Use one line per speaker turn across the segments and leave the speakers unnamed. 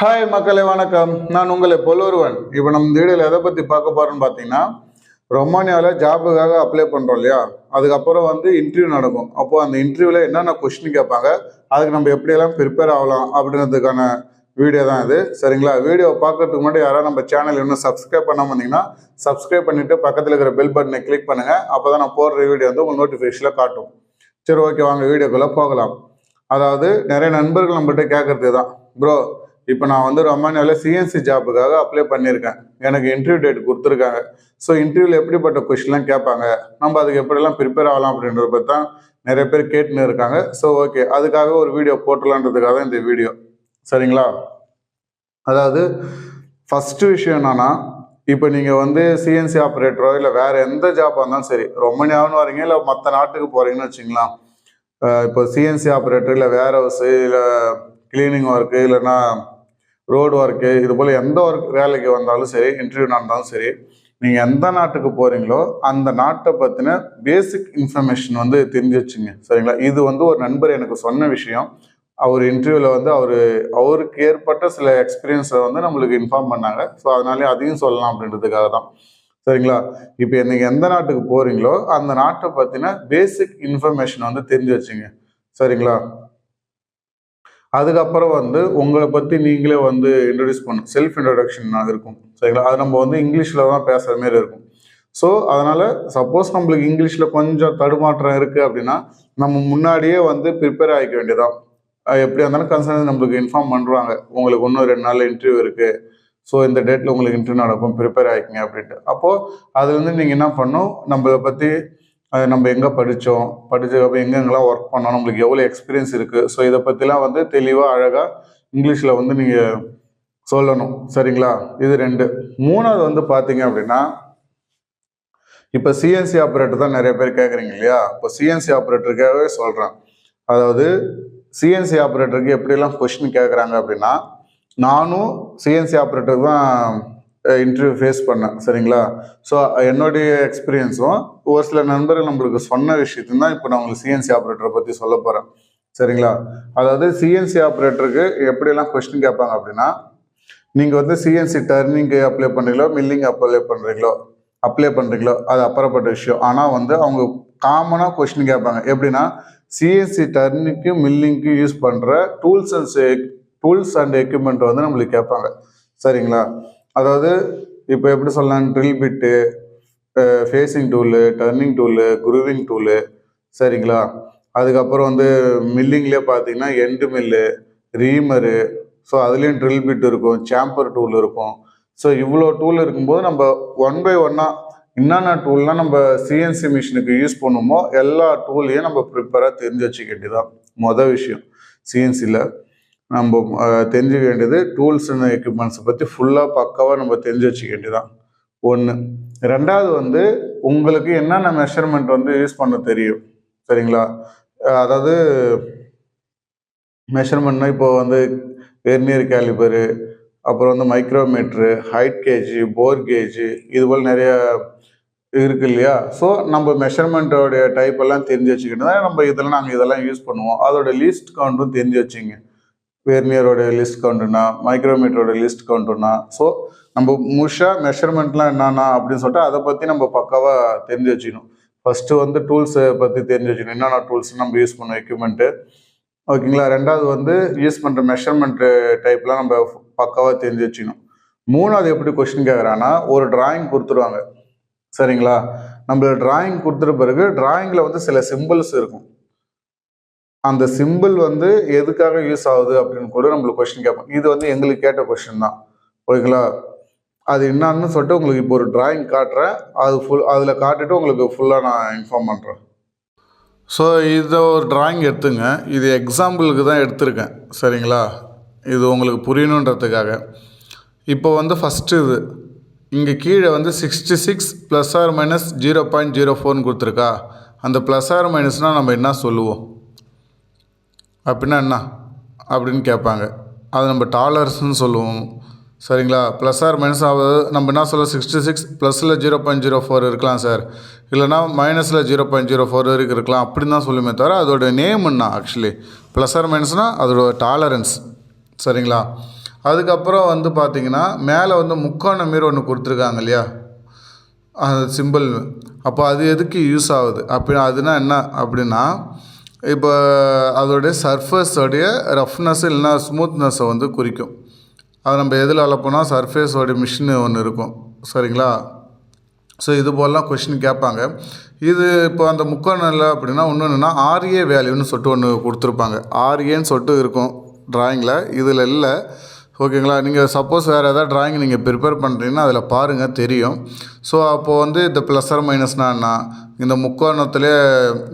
Hi மக்களே வணக்கம். நான் உங்களை பொல்லொருவன் இப்போ நம்ம வீடியோவில் எதை பற்றி பார்க்க போகிறோம்னு பார்த்தீங்கன்னா ரொமானியாவில் ஜாபுக்காக அப்ளை பண்ணுறோம் இல்லையா? அதுக்கப்புறம் வந்து இன்டர்வியூ நடக்கும். அப்போது அந்த இன்டர்வியூவில் என்னென்ன கொஸ்டின் கேட்பாங்க அதுக்கு நம்ம எப்படியெல்லாம் ப்ரிப்பேர் ஆகலாம் அப்படின்றதுக்கான வீடியோ தான் இது. சரிங்களா? வீடியோ பார்க்கறதுக்கு முன்னாடி யாராவது நம்ம சேனல் இன்னும் சப்ஸ்கிரைப் பண்ணாமல் இருந்தீங்கன்னா சப்ஸ்கிரைப் பண்ணிட்டு பக்கத்தில் இருக்கிற பெல் பட்டனை கிளிக் பண்ணுங்கள் அப்போ தான் நான் போடுற வீடியோ வந்து உங்கள் நோட்டிஃபிகேஷனில் காட்டும். சரி ஓகே வாங்க வீடியோக்குள்ளே போகலாம். அதாவது நிறைய நண்பர்கள் நம்மகிட்ட கேட்கறது தான். ப்ரோ இப்போ நான் வந்து ரொமானியாவில் சிஎன்சி ஜாப்புக்காக அப்ளை பண்ணியிருக்கேன். எனக்கு இன்டர்வியூ டேட் கொடுத்துருக்காங்க. ஸோ இன்டர்வியூவில் எப்படிப்பட்ட கொஷின்லாம் கேட்பாங்க? நம்ம அதுக்கு எப்படிலாம் ப்ரிப்பேர் ஆகலாம் அப்படின்றத பற்றி தான் நிறைய பேர் கேட்டுன்னு இருக்காங்க. ஸோ ஓகே அதுக்காக ஒரு வீடியோ போட்டலான்றதுக்காக தான் இந்த வீடியோ சரிங்களா? அதாவது ஃபஸ்ட்டு விஷயம் என்னென்னா இப்போ நீங்கள் வந்து சிஎன்சி ஆப்ரேட்டரோ இல்லை வேறு எந்த ஜாப்பாக இருந்தாலும் சரி ரொமானியாவுன்னு வரீங்க இல்லை மற்ற நாட்டுக்கு போகிறீங்கன்னு வச்சுங்களேன் இப்போ சிஎன்சி ஆப்ரேட்டர் இல்லை வேர் ஹவுஸு இல்லை கிளீனிங் ஒர்க்கு இல்லைன்னா ரோடு ஒர்க்கு இது போல் எந்த ஒர்க் வேலைக்கு வந்தாலும் சரி இன்டர்வியூ நடந்தாலும் சரி நீங்கள் எந்த நாட்டுக்கு போகிறீங்களோ அந்த நாட்டை பற்றின பேசிக் இன்ஃபர்மேஷன் வந்து தெரிஞ்சு வச்சுங்க. சரிங்களா? இது வந்து ஒரு நண்பர் எனக்கு சொன்ன விஷயம். அவர் இன்டர்வியூவில் வந்து அவர் அவருக்கு ஏற்பட்ட சில எக்ஸ்பீரியன்ஸை வந்து நம்மளுக்கு இன்ஃபார்ம் பண்ணாங்க. ஸோ அதனாலே அதையும் சொல்லலாம் அப்படின்றதுக்காக தான். சரிங்களா? இப்போ நீங்கள் எந்த நாட்டுக்கு போகிறீங்களோ அந்த நாட்டை பற்றின பேசிக் இன்ஃபர்மேஷன் வந்து தெரிஞ்சு வச்சுங்க. சரிங்களா? அதுக்கப்புறம் வந்து உங்களை பற்றி நீங்களே வந்து இன்ட்ரடியூஸ் பண்ணும் செல்ஃப் இன்ட்ரடக்ஷன் இருக்கும். சரிங்களா? அது நம்ம வந்து இங்கிலீஷில் தான் பேசுகிற மாதிரி இருக்கும். ஸோ அதனால் சப்போஸ் நம்மளுக்கு இங்கிலீஷில் கொஞ்சம் தடுமாற்றம் இருக்குது அப்படின்னா நம்ம முன்னாடியே வந்து ப்ரிப்பேர் ஆகிக்க வேண்டியதான் எப்படி எப்படியா இருந்தாலும் கன்சர்ன் நம்மளுக்கு இன்ஃபார்ம் பண்ணுறாங்க உங்களுக்கு இன்னும் ரெண்டு நாள் இன்டர்வியூ இருக்குது ஸோ இந்த டேட்டில் உங்களுக்கு இன்டர்வியூ நடக்கும். ப்ரிப்பேர் ஆகிக்கிங்க அப்படின்ட்டு. அப்போது அதுலேருந்து நீங்கள் என்ன பண்ணும்? நம்மளை பற்றி அது நம்ம எங்கே படித்தோம் படித்ததுக்கப்புறம் எங்கெங்கெல்லாம் ஒர்க் பண்ணோம் நம்மளுக்கு எவ்வளோ எக்ஸ்பீரியன்ஸ் இருக்குது ஸோ இதை பற்றிலாம் வந்து தெளிவாக அழகாக இங்கிலீஷில் வந்து நீங்கள் சொல்லணும். சரிங்களா? இது ரெண்டு. மூணாவது வந்து பார்த்தீங்க அப்படின்னா இப்போ சிஎன்சி ஆப்ரேட்டர் தான் நிறைய பேர் கேட்குறீங்க இல்லையா? இப்போ சிஎன்சி ஆப்ரேட்டருக்காகவே சொல்கிறேன் அதாவது சிஎன்சி ஆப்ரேட்டருக்கு எப்படிலாம் கொஷின் கேட்குறாங்க அப்படின்னா நானும் சிஎன்சி ஆப்ரேட்டருக்கு தான் இன்டர்வியூ ஃபேஸ் பண்ணேன் சரிங்களா? ஸோ என்னுடைய எக்ஸ்பீரியன்ஸும் ஒரு சில நண்பர்கள் நம்மளுக்கு சொன்ன விஷயத்தையும் தான் இப்போ நான் உங்களுக்கு சிஎன்சி ஆப்ரேட்டரை பற்றி சொல்ல போகிறேன் சரிங்களா? அதாவது சிஎன்சி ஆப்ரேட்டருக்கு எப்படியெல்லாம் கொஸ்டின் கேட்பாங்க அப்படின்னா நீங்கள் வந்து சிஎன்சி டர்னிங்க்கு அப்ளை பண்ணுறீங்களோ மில்லிங் அப்ளை பண்ணுறீங்களோ அப்ளை பண்ணுறீங்களோ அது அப்புறப்பட்ட விஷயம். ஆனால் வந்து அவங்க காமனாக கொஸ்டின் கேட்பாங்க. எப்படின்னா சிஎன்சி டர்னிங்க்கு மில்லிங்க்கு யூஸ் பண்ணுற tools and tools and equipment வந்து நம்மளுக்கு கேட்பாங்க சரிங்களா? அதாவது இப்போ எப்படி சொல்லலாம் drill bit facing tool turning tool grooving tool சரிங்களா? அதுக்கப்புறம் வந்து மில்லிங்லேயே பார்த்தீங்கன்னா எண்டு மில்லு ரீமரு ஸோ அதுலேயும் ட்ரில் பிட் இருக்கும் சாம்பர் டூல் இருக்கும். ஸோ இவ்வளோ டூல் இருக்கும்போது நம்ம ஒன் பை ஒன்னாக என்னென்ன டூல்லாம் நம்ம சிஎன்சி மிஷினுக்கு யூஸ் பண்ணுமோ எல்லா டூலையும் நம்ம ப்ரிப்பராக தெரிஞ்சு வச்சுக்கிட்டு தான் மொதல் விஷயம் சிஎன்சியில் நம்ம தெரிஞ்சுக்க வேண்டியது டூல்ஸ் அண்ட் எக்யூப்மெண்ட்ஸை பற்றி ஃபுல்லாக பக்காவாக நம்ம தெரிஞ்சு வச்சுக்க வேண்டியதான் ஒன்று ரெண்டாவது வந்து உங்களுக்கு என்னென்ன மெஷர்மெண்ட் வந்து யூஸ் பண்ண தெரியும்? சரிங்களா? அதாவது மெஷர்மெண்ட்னா இப்போ வந்து வெர்னியர் கேலிபரு அப்புறம் வந்து micrometer height gauge bore gauge இது போல் நிறைய இருக்கு இல்லையா? ஸோ நம்ம மெஷர்மெண்ட்டோடைய டைப் எல்லாம் தெரிஞ்சு வச்சுக்கிட்டு தான் நம்ம இதெல்லாம் நாங்கள் இதெல்லாம் யூஸ் பண்ணுவோம். அதோட லிஸ்ட் கவுண்ட்டும் தெரிஞ்சு வச்சுங்க. வெர்னியரோட லிஸ்ட் கவுண்ட்டுனா மைக்ரோமீட்டரோட லிஸ்ட் கவுண்ட்டுனா ஸோ நம்ம முழுஷாக மெஷர்மெண்ட்லாம் என்னன்னா அப்படின்னு சொல்லிட்டு அதை பற்றி நம்ம பக்காவாக தெரிஞ்சு வச்சுக்கணும். ஃபஸ்ட்டு வந்து டூல்ஸை பற்றி தெரிஞ்சு வச்சுக்கணும். என்னென்ன டூல்ஸ் நம்ம யூஸ் பண்ணோம் எக்யூப்மெண்ட்டு ஓகேங்களா? ரெண்டாவது வந்து யூஸ் பண்ணுற மெஷர்மெண்ட்டு டைப்லாம் நம்ம பக்காவாக தெரிஞ்சு வச்சுக்கணும். மூணாவது எப்படி கொஸ்டின் கேட்குறாங்கன்னா ஒரு டிராயிங் கொடுத்துருவாங்க. சரிங்களா? நம்மள டிராயிங் கொடுத்துட்ட பிறகு டிராயிங்கில் வந்து சில சிம்பிள்ஸ் இருக்கும். அந்த சிம்பிள் வந்து எதுக்காக யூஸ் ஆகுது அப்படின்னு கூட நம்மளுக்கு கொஸ்டின் கேட்போம் இது வந்து எங்களுக்கு கேட்ட கொஸ்டின் தான். ஓகேங்களா அது என்னன்னு சொல்லிட்டு உங்களுக்கு இப்போ ஒரு டிராயிங் காட்டுறேன். அது ஃபுல் அதில் காட்டிட்டு உங்களுக்கு ஃபுல்லாக நான் இன்ஃபார்ம் பண்ணுறேன் ஸோ இதை ஒரு டிராயிங் எடுத்துங்க. இது எக்ஸாம்பிளுக்கு தான் எடுத்திருக்கேன். சரிங்களா? இது உங்களுக்கு புரியணுன்றதுக்காக. இப்போ வந்து ஃபஸ்ட்டு இது. இங்கே கீழே வந்து sixty six plus or minus zero point zero ஃபோர்னு கொடுத்துருக்கா. அந்த ப்ளஸ் ஆர் மைனஸ்னால் நம்ம என்ன சொல்லுவோம்? அப்படின்னா என்ன? அப்படின்னு கேட்பாங்க. அது நம்ம டாலர்ஸ்னு சொல்லுவோம். சரிங்களா? ப்ளஸ் ஆர் மைனஸ் ஆகுது. நம்ம என்ன சொல்ல சிக்ஸ்டி சிக்ஸ் ப்ளஸில் ஜீரோ பாயிண்ட் ஜீரோ ஃபோர் இருக்கலாம் சார் இல்லைனா மைனஸில் ஜீரோ பாயிண்ட் ஜீரோ ஃபோர் வரைக்கும் இருக்கலாம். அப்படின்னு தான் சொல்லுமே தவிர அதோட நேம் என்ன ஆக்சுவலி ப்ளஸ் ஆர் மைனஸ்னால் அதோட டாலரன்ஸ் சரிங்களா? அதுக்கப்புறம் வந்து பார்த்தீங்கன்னா மேலே வந்து முக்கோண மீர் ஒன்று கொடுத்துருக்காங்க இல்லையா? அந்த சிம்பிள் அப்போ அது எதுக்கு யூஸ் ஆகுது? அப்படி அதுனா என்ன? அப்படின்னா இப்போ அதோடைய சர்ஃபேஸோடைய ரஃப்னஸ் இல்லைனா ஸ்மூத்னஸை வந்து குறிக்கும். அதை நம்ம எதில் அளப்போனா சர்ஃபேஸோடைய மிஷின் ஒன்று இருக்கும். சரிங்களா? ஸோ இது போலலாம் கொஷின் கேட்பாங்க. இது இப்போ அந்த முக்கோணம் இல்லை அப்படின்னா என்னென்னா ஆர்ஏ வேல்யூன்னு சொல்லிட்டு ஒன்று கொடுத்துருப்பாங்க. ஆர்ஏன்னு சொல்லிட்டு இருக்கும் ட்ராயிங்கில் இதில் இல்லை. ஓகேங்களா? நீங்கள் சப்போஸ் வேறு ஏதாவது ட்ராயிங் நீங்கள் ப்ரிப்பேர் பண்ணுறீங்கன்னா அதில் பாருங்கள் தெரியும். ஸோ அப்போது வந்து இந்த ப்ளஸ் ஆர் மைனஸ்னால் என்ன? இந்த முக்கோணத்துலேயே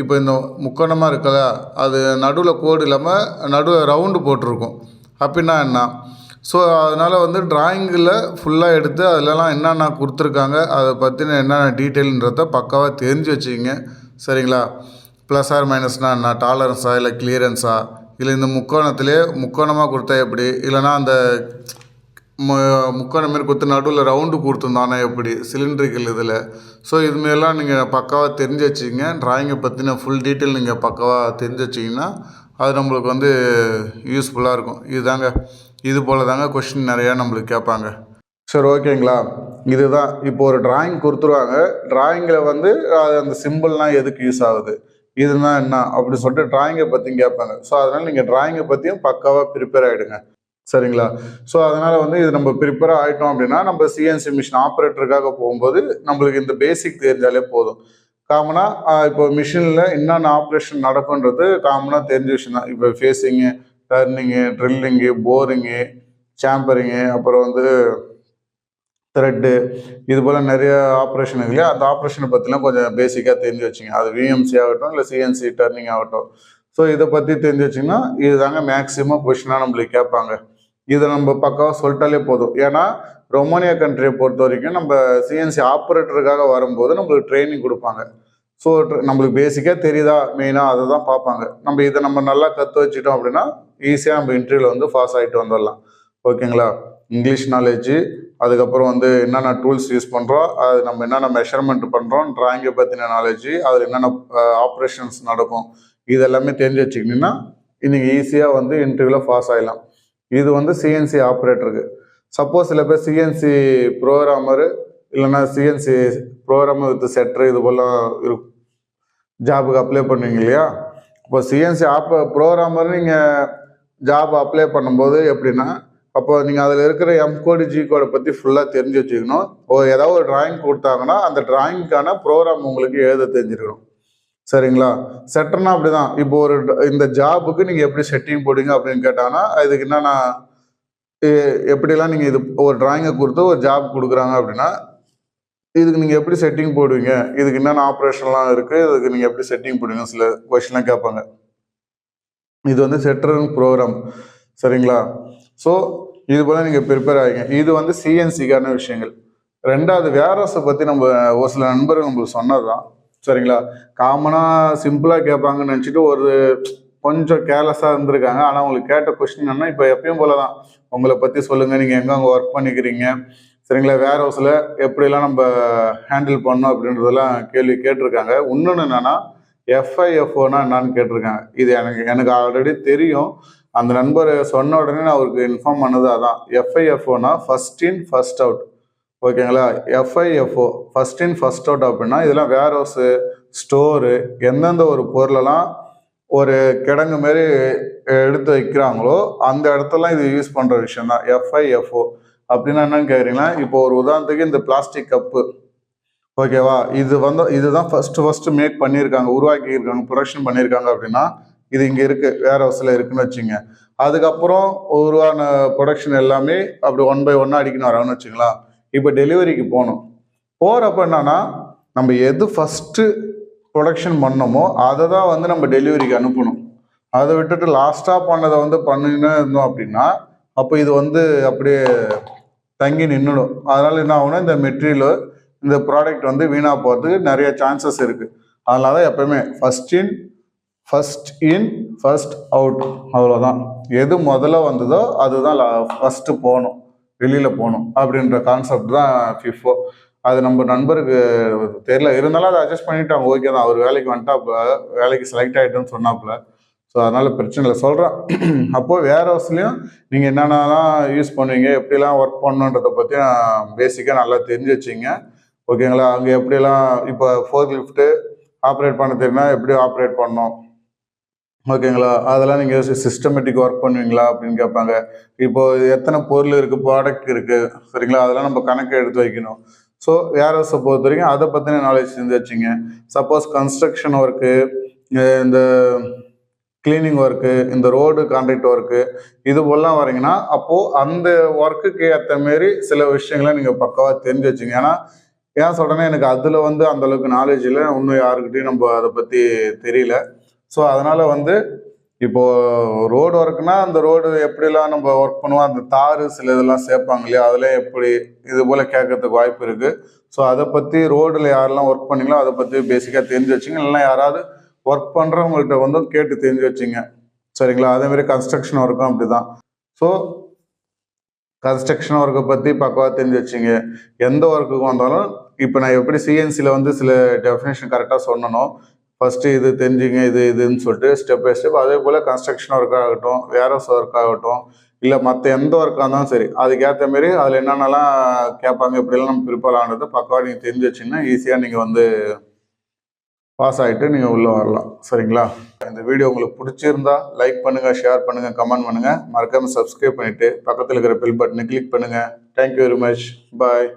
இப்போ இந்த முக்கோணமாக இருக்குல்ல அது நடுவில் கோடு இல்லாமல் நடுவில் ரவுண்டு போட்டிருக்கும். அப்படின்னா என்ன? ஸோ அதனால் வந்து டிராயிங்கில் ஃபுல்லாக எடுத்து அதிலலாம் என்னென்ன கொடுத்துருக்காங்க அதை பற்றின என்னென்ன டீட்டெயில்ன்றத பக்காவாக தெரிஞ்சு வச்சுக்கிங்க. சரிங்களா? ப்ளஸ் ஆர் மைனஸ்னால் என்ன? டாலரன்ஸா இல்லை கிளியரன்ஸா இல்லை இந்த முக்கோணத்திலே முக்கோணமாக கொடுத்தா எப்படி? இல்லைனா அந்த மு முக்கோணம் மாரி கொடுத்து நடுவில் ரவுண்டு கொடுத்துருந்தானே எப்படி? சிலிண்ட்ரிக்கல் இதில். ஸோ இதுமாரிலாம் நீங்கள் பக்காவாக தெரிஞ்சு வச்சிங்க ட்ராயிங்கை பற்றின ஃபுல் டீட்டெயில் நீங்கள் பக்காவாக தெரிஞ்சு வச்சிங்கன்னா அது நம்மளுக்கு வந்து யூஸ்ஃபுல்லாக இருக்கும். இதுதாங்க. இது போல் தாங்க கொஷின் நிறையா நம்மளுக்கு கேட்பாங்க. சரி ஓகேங்களா இதுதான். இப்போ ஒரு டிராயிங் கொடுத்துருவாங்க. டிராயிங்கில் வந்து அது அந்த சிம்பிள்லாம் எதுக்கு யூஸ் ஆகுது? இதுனா என்ன? அப்படி சொல்லிட்டு டிராயிங்கை பற்றியும் கேட்பாங்க. ஸோ அதனால் நீங்கள் டிராயிங்கை பற்றியும் பக்காவாக ப்ரிப்பேர் ஆகிடுங்க சரிங்களா? ஸோ அதனால் வந்து இது நம்ம ப்ரிப்பேர் ஆகிட்டோம் அப்படின்னா நம்ம சிஎன்சி மிஷின் ஆப்ரேட்டருக்காக போகும்போது நம்மளுக்கு இந்த பேசிக் தெரிஞ்சாலே போதும். காமனாக இப்போ மிஷினில் என்னென்ன ஆப்ரேஷன் நடக்குன்றது காமனாக தெரிஞ்ச விஷயம் தான். இப்போ facing turning drilling boring chamfering அப்புறம் வந்து த்ரெட்டு இது போல் நிறைய ஆப்ரேஷன் இருக்கு அந்த ஆப்ரேஷனை பற்றிலாம் கொஞ்சம் பேசிக்காக தெரிஞ்சு வச்சுங்க. அது விஎம்சி ஆகட்டும் இல்லை சிஎன்சி டர்னிங் ஆகட்டும். ஸோ இதை பற்றி தெரிஞ்சு வச்சிங்கன்னா இது தாங்க மேக்ஸிமம் கொஷினாக நம்மளுக்கு கேட்பாங்க. இதை நம்ம பக்காவாக சொல்லிட்டாலே போதும். ஏன்னா ரொமானியா கண்ட்ரியை பொறுத்த வரைக்கும் நம்ம சிஎன்சி ஆப்ரேட்டருக்காக வரும்போது நம்மளுக்கு ட்ரைனிங் கொடுப்பாங்க. ஸோ நம்மளுக்கு பேசிக்காக தெரியுதா? மெயினாக அதை தான் பார்ப்பாங்க. நம்ம இதை நம்ம நல்லா கற்று வச்சுட்டோம் அப்படின்னா ஈஸியாக நம்ம இன்டர்வியூவில் வந்து பாஸ் ஆகிட்டு வந்துடலாம். ஓகேங்களா இங்கிலீஷ் நாலேஜு அதுக்கப்புறம் வந்து என்னென்ன டூல்ஸ் யூஸ் பண்ணுறோம் அது நம்ம என்னென்ன மெஷர்மெண்ட் பண்ணுறோம் ட்ராயிங்கை பற்றின நாலேஜு அதில் என்னென்ன ஆப்ரேஷன்ஸ் நடக்கும் இது எல்லாமே தெரிஞ்சு வச்சுக்கிட்டிங்கன்னா இன்றைக்கி ஈஸியாக வந்து இன்டர்வியூவில் பாஸ் ஆகிடலாம் இது வந்து சிஎன்சி ஆப்ரேட்டருக்கு சப்போஸ் சில பேர் சிஎன்சி ப்ரோக்ராமரு இல்லைன்னா சிஎன்சி ப்ரோக்ராமர் வித் செட்ரு இது போல் இருக்கும். ஜாபுக்கு அப்ளை பண்ணுவீங்க இல்லையா? இப்போ சிஎன்சி ஆப் ப்ரோக்ராமர் நீங்கள் ஜாப் அப்ளை பண்ணும்போது எப்படின்னா அப்போ நீங்கள் அதில் இருக்கிற எம் கோடு ஜி கோடை பற்றி ஃபுல்லாக தெரிஞ்சு வச்சுக்கணும். ஓ ஏதாவது ஒரு டிராயிங் கொடுத்தாங்கன்னா அந்த டிராயிங்க்கான ப்ரோக்ராம் உங்களுக்கு எழுத தெரிஞ்சிருக்கணும். சரிங்களா? செட்டர்னா அப்படி தான் இப்போ ஒரு இந்த ஜாபுக்கு நீங்கள் எப்படி செட்டிங் போடுங்க அப்படின்னு கேட்டாங்கன்னா இதுக்கு என்னென்ன எப்படிலாம் நீங்கள் இது ஒரு டிராயிங்கை கொடுத்து ஒரு ஜாப் கொடுக்குறாங்க அப்படின்னா இதுக்கு நீங்கள் எப்படி செட்டிங் போடுவீங்க? இதுக்கு என்னென்ன ஆப்ரேஷன்லாம் இருக்குது இதுக்கு நீங்கள் எப்படி செட்டிங் போடுவீங்க? சில கொஷின்லாம் கேட்பாங்க. இது வந்து செட்டரிங் ப்ரோக்ராம் சரிங்களா? ஸோ இது போல் நீங்கள் ப்ரிப்பேர் ஆகிங்க இது வந்து சிஎன்சிக்கான விஷயங்கள். ரெண்டாவது வேரஸை பற்றி நம்ம ஒரு சில நண்பர்கள் நம்மளுக்கு சொன்னது தான் சரிங்களா காமனாக சிம்பிளாக கேட்பாங்கன்னு நினச்சிட்டு ஒரு கொஞ்சம் கேர்லெஸ்ஸாக இருந்திருக்காங்க. ஆனால் உங்களுக்கு கேட்ட கொஸ்டின் என்னன்னா இப்போ எப்பயும் போல தான் உங்களை பற்றி சொல்லுங்கள் நீங்கள் எங்கே அங்கே ஒர்க் பண்ணிக்கிறீங்க? சரிங்களா? வேர் ஹவுஸில் எப்படிலாம் நம்ம ஹேண்டில் பண்ணோம் அப்படின்றதெல்லாம் கேள்வி கேட்டிருக்காங்க. இன்னொன்று என்னென்னா எஃப்ஐஎஃப்ஓனா என்னன்னு கேட்டிருக்காங்க. இது எனக்கு எனக்கு ஆல்ரெடி தெரியும். அந்த நண்பர் சொன்ன உடனே நான் அவருக்கு இன்ஃபார்ம் பண்ணது அதான். எஃப்ஐஎஃப்ஓனா ஃபர்ஸ்ட் இன் ஃபர்ஸ்ட் அவுட் ஓகேங்களா? FIFO first in first out அப்படின்னா இதெல்லாம் வேர் ஹவுஸு ஸ்டோரு எந்தெந்த ஒரு பொருளெல்லாம் ஒரு கிடங்கு மாரி எடுத்து வைக்கிறாங்களோ அந்த இடத்துலலாம் இது யூஸ் பண்ணுற விஷயம் தான் எஃப்ஐஎஃப்ஓ அப்படின்னா என்னன்னு கேட்குறீங்கன்னா இப்போ ஒரு உதாரணத்துக்கு இந்த பிளாஸ்டிக் கப்பு ஓகேவா? இது வந்து இதுதான் ஃபர்ஸ்ட் ஃபர்ஸ்ட் மேக் பண்ணியிருக்காங்க உருவாக்கியிருக்காங்க ப்ரொடக்ஷன் பண்ணியிருக்காங்க அப்படின்னா இது இங்கே இருக்குது வேர் ஹவுஸில் இருக்குன்னு வச்சுங்க. அதுக்கப்புறம் உருவான ப்ரொடக்ஷன் எல்லாமே அப்படி ஒன் பை ஒன்னாக அடிக்கணும் வராங்கன்னு வச்சுங்களா இப்போ டெலிவரிக்கு போகணும். போகிறப்ப என்னன்னா நம்ம எது ஃபஸ்ட்டு ப்ரொடக்ஷன் பண்ணோமோ அதை தான் வந்து நம்ம டெலிவரிக்கு அனுப்பணும். அதை விட்டுட்டு லாஸ்ட்டாக பண்ணதை வந்து பண்ணின்னு இருந்தோம் அப்படின்னா அப்போ இது வந்து அப்படியே தங்கி நின்றுடும் அதனால் என்ன ஆகும்னா இந்த மெட்டீரியல் இந்த ப்ராடக்ட் வந்து வீணாக போகிறதுக்கு நிறைய சான்சஸ் இருக்குது அதனால தான் எப்போயுமே first in first in first out அவ்வளோதான் எது முதல்ல வந்ததோ அதுதான் ஃபஸ்ட்டு போகணும். வெளியில் போகணும். அப்படின்ற கான்செப்ட் தான் ஃபிஃபோ அது நம்ம நண்பருக்கு தெரியல. இருந்தாலும் அதை அட்ஜஸ்ட் பண்ணிட்டாங்க. ஓகே தான். அவர் வேலைக்கு வந்துட்டாப்புல வேலைக்கு செலக்ட் ஆகிட்டோன்னு சொன்னாப்புல. ஸோ அதனால் பிரச்சனை இல்லை. சொல்கிறேன் அப்போது வேர் ஹவுஸ்லேயும் நீங்கள் என்னென்னலாம் யூஸ் பண்ணுவீங்க? எப்படிலாம் ஒர்க் பண்ணுன்றதை பற்றி பேசிக்காக நல்லா தெரிஞ்சு வச்சிங்க. ஓகேங்களா அங்கே எப்படிலாம் இப்போ ஃபோர் லிஃப்ட்டு ஆப்ரேட் பண்ண தெரியுமா? எப்படி ஆப்ரேட் பண்ணணும்? ஓகேங்களா? அதெல்லாம் நீங்கள் சிஸ்டமேட்டிக் ஒர்க் பண்ணுவீங்களா? அப்படின்னு கேட்பாங்க. இப்போது எத்தனை பொருள் இருக்குது ப்ராடக்ட் இருக்குது சரிங்களா? அதெல்லாம் நம்ம கணக்கு எடுத்து வைக்கணும். ஸோ வேர்ஹவுஸை பொறுத்த வரைக்கும் அதை பற்றின நாலேஜ் செஞ்சு வச்சுங்க. சப்போஸ் கன்ஸ்ட்ரக்ஷன் ஒர்க்கு இந்த கிளீனிங் ஒர்க்கு இந்த ரோடு கான்ட்ராக்ட் ஒர்க்கு இது போலாம் வரீங்கன்னா அப்போது அந்த ஒர்க்குக்கு ஏற்ற மாரி சில விஷயங்களை நீங்கள் பக்கவாக தெரிஞ்சு வச்சுங்க. ஏன்னா ஏன் சொல்கிறேன்னா எனக்கு அதில் வந்து அந்த அளவுக்கு நாலேஜ் இல்லை. இன்னும் யாருக்கிட்டையும் நம்ம அதை பற்றி தெரியல. ஸோ அதனால் வந்து இப்போது ரோடு ஒர்க்குனா அந்த ரோடு எப்படிலாம் நம்ம ஒர்க் பண்ணுவோம்? அந்த தாறு சில இதெல்லாம் சேர்ப்பாங்க இல்லையா? அதெல்லாம் எப்படி இது போல் கேட்கறதுக்கு வாய்ப்பு இருக்குது ஸோ அதை பற்றி ரோடில் யாரெல்லாம் ஒர்க் பண்ணீங்களோ அதை பற்றி பேசிக்காக தெரிஞ்சு வச்சுங்க. இல்லைன்னா யாராவது ஒர்க் பண்ணுறவங்கள்ட்ட வந்து கேட்டு தெரிஞ்சு வச்சுங்க. சரிங்களா? அதேமாரி கன்ஸ்ட்ரக்ஷன் ஒர்க்கும் அப்படி தான் ஸோ கன்ஸ்ட்ரக்ஷன் ஒர்க்கை பற்றி பக்கவாக தெரிஞ்சு வச்சுங்க. எந்த ஒர்க்குக்கு வந்தாலும் இப்போ நான் எப்படி சிஎன்சியில் வந்து சில டெஃபினேஷன் கரெக்டாக சொன்னனோ ஃபஸ்ட்டு இது தெரிஞ்சுங்க இது இதுன்னு சொல்லிட்டு ஸ்டெப் பை ஸ்டெப் அதே போல் கன்ஸ்ட்ரக்ஷன் ஒர்க் ஆகட்டும் வேரஸ் ஒர்க் ஆகட்டும் இல்லை மற்ற எந்த ஒர்க்காக இருந்தாலும் சரி அதுக்கேற்ற மாரி அதில் என்னென்னலாம் கேட்பாங்க இப்படிலாம் நம்ம ப்ரிப்பேர் ஆனது பக்கவாக நீங்கள் தெரிஞ்சு வச்சிங்கன்னா ஈஸியாக நீங்கள் வந்து பாஸ் ஆகிட்டு நீங்கள் உள்ளே வரலாம். சரிங்களா? இந்த வீடியோ உங்களுக்கு பிடிச்சிருந்தா லைக் பண்ணுங்கள் ஷேர் பண்ணுங்கள் கமெண்ட் பண்ணுங்கள் மறக்காமல் சப்ஸ்கிரைப் பண்ணிவிட்டு பக்கத்தில் இருக்கிற பெல் பட்டனை கிளிக் பண்ணுங்கள் தேங்க்யூ வெரி மச் பாய்